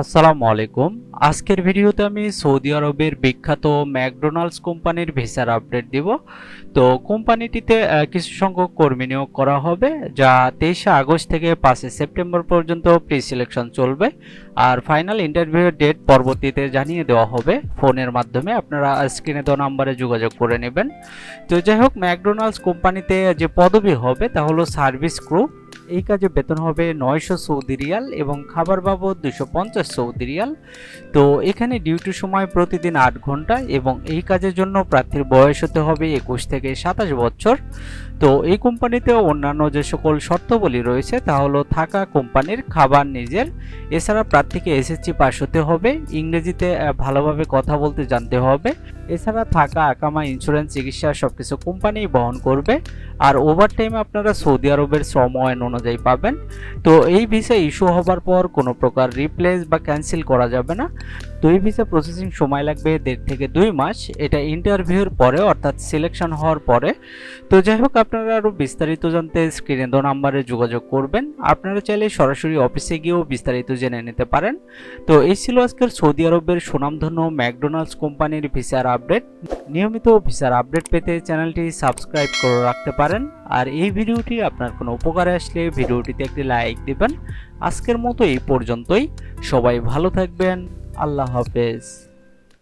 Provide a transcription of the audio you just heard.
আসসালামু আলাইকুম। আজকের ভিডিওতে আমি সৌদি আরবের বিখ্যাত ম্যাকডোনাল্ডস কোম্পানির ভিসার আপডেট দিব। তো কোম্পানিটিতে কিছু সংখ্যক কর্মী নিয়োগ করা হবে, যা তেইশে আগস্ট থেকে পাঁচই সেপ্টেম্বর পর্যন্ত প্রি সিলেকশন চলবে। আর ফাইনাল ইন্টারভিউয়ের ডেট পরবর্তীতে জানিয়ে দেওয়া হবে। ফোনের মাধ্যমে আপনারা স্ক্রিনে দেওয়া নাম্বারে যোগাযোগ করে নেবেন। তো যাই হোক, ম্যাকডোনাল্ডস কোম্পানিতে যে পদবি হবে, তা হলো সার্ভিস ক্রু এই কাজে বেতন হবে নয়শো সৌদি রিয়াল এবং খাবার বাবদ দুশো পঞ্চাশ সৌদি রিয়াল। তো এখানে ডিউটি সময় প্রতিদিন আট ঘণ্টা এবং এই কাজের জন্য প্রার্থীর বয়স হতে হবে একুশ থেকে সাতাশ বছর। তো এই কোম্পানিতে অন্যান্য যে সকল শর্তাবলী রয়েছে তা হলো থাকা কোম্পানির খাবার নিজের। এছাড়া প্রার্থীকে এসএসসি পাস হতে হবে, ইংরেজিতে ভালোভাবে কথা বলতে জানতে হবে। এছাড়া থাকা, আকামা ইন্স্যুরেন্স চিকিৎসা সবকিছু কোম্পানি বহন করবে। আর ওভারটাইম আপনারা সৌদি আরবের শ্রম আইন অনুযায়ী পাবেন। তো এই ভিসা ইস্যু হবার পর কোনো প্রকার রিপ্লেস বা ক্যান্সেল করা যাবে না। তো এই ভিসা প্রসেসিং সময় লাগবে দেড় থেকে দুই মাস। এটা ইন্টারভিউর পরে, অর্থাৎ সিলেকশন হওয়ার পরে। তো যাই হোক, আপনারা আরও বিস্তারিত জানতে স্ক্রিনে দো নাম্বারে যোগাযোগ করবেন। আপনারা চাইলে সরাসরি অফিসে গিয়েও বিস্তারিত জেনে নিতে পারেন। তো এই ছিল আজকের সৌদি আরবের সুনামধন্য ম্যাকডোনাল্ডস কোম্পানির ভিসার আপডেট। নিয়মিত ভিসার আপডেট পেতে চ্যানেলটি সাবস্ক্রাইব করে রাখতে পারেন। আর এই ভিডিওটি আপনার কোনো উপকারে আসলে ভিডিওটিতে একটি লাইক দিবেন। আজকের মতো এই পর্যন্তই। সবাই ভালো থাকবেন। আল্লাহ হাফেজ।